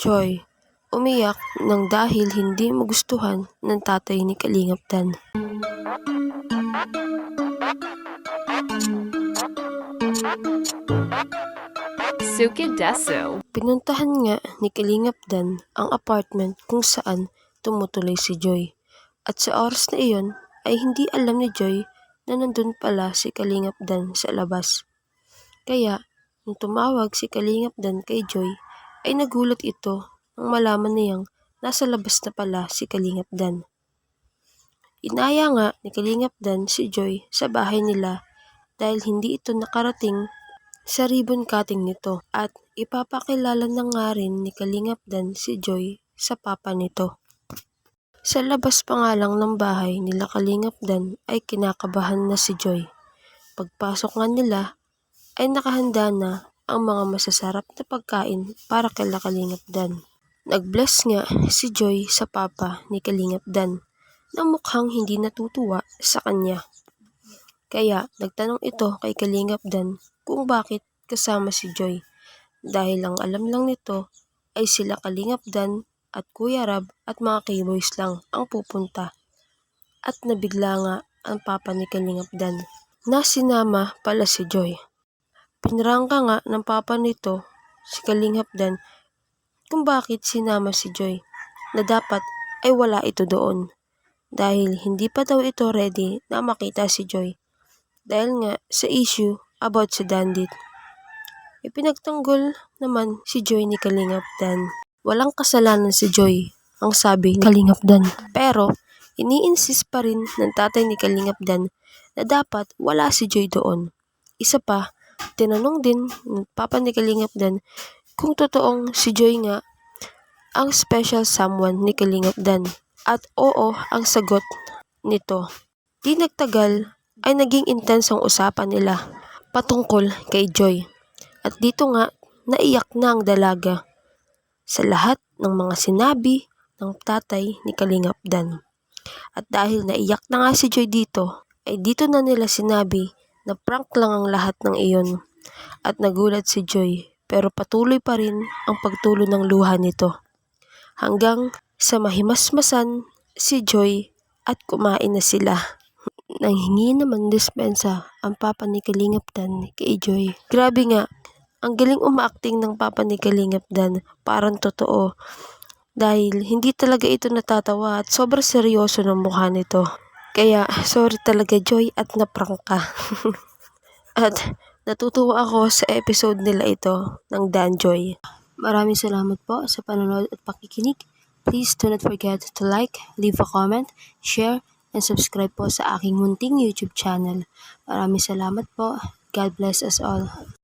Joy umiyak nang dahil hindi magustuhan ng tatay ni Kalingap Dan. Suki Desu. Pinuntahan nga ni Kalingap Dan ang apartment kung saan tumutuloy si Joy. At sa oras na iyon ay hindi alam ni Joy na nandun pala si Kalingap Dan sa labas. Kaya nung tumawag si Kalingap Dan kay Joy ay nagulat ito nang malaman niyang nasa labas na pala si Kalingap Dan. Inaya nga ni Kalingap Dan si Joy sa bahay nila dahil hindi ito nakarating sa ribbon cutting nito at ipapakilala na nga rin ni Kalingap Dan si Joy sa papa nito. Sa labas pa nga lang ng bahay nila Kalingap Dan ay kinakabahan na si Joy. Pagpasok nga nila ay nakahanda na ang mga masasarap na pagkain para kay Kalingap Dan. Nag-bless nga si Joy sa papa ni Kalingap Dan na mukhang hindi natutuwa sa kanya. Kaya nagtanong ito kay Kalingap Dan kung bakit kasama si Joy dahil ang alam lang nito ay sila Kalingap Dan at Kuya Rab at mga K-boys lang ang pupunta. At nabigla nga ang papa ni Kalingap Dan na sinama pala si Joy. Pinrangka nga ng papa nito si Kalingap Dan kung bakit sinama si Joy na dapat ay wala ito doon dahil hindi pa daw ito ready na makita si Joy dahil nga sa issue about sa Dandit. Ipinagtanggol naman si Joy ni Kalingap Dan. Walang kasalanan si Joy, ang sabi ni Kalingap Dan. Pero, ini-insist pa rin ng tatay ni Kalingap Dan na dapat wala si Joy doon. Isa pa, tinanong din ng papa kung totoong si Joy nga ang special someone ni Kalingap Dan. At oo ang sagot nito. Di nagtagal ay naging intense ang usapan nila patungkol kay Joy. At dito nga, naiyak na ang dalaga sa lahat ng mga sinabi ng tatay ni Kalingap Dan. At dahil naiyak na nga si Joy dito, ay dito na nila sinabi na prank lang ang lahat ng iyon. At nagulat si Joy pero patuloy pa rin ang pagtulo ng luha nito. Hanggang sa mahimasmasan si Joy at kumain na sila. Nang hingi naman dispensa ang papa ni Kalingap Dan kay Joy. Grabe nga, ang galing umaacting ng papa ni Kalingap Dan, parang totoo. Dahil hindi talaga ito natatawa at sobrang seryoso ng mukha nito. Kaya sorry talaga Joy at naprank ka. at natutuwa ako sa episode nila ito ng Dan Joy. Maraming salamat po sa panonood at pakikinig. Please do not forget to like, leave a comment, share, and subscribe po sa aking munting YouTube channel. Maraming salamat po. God bless us all.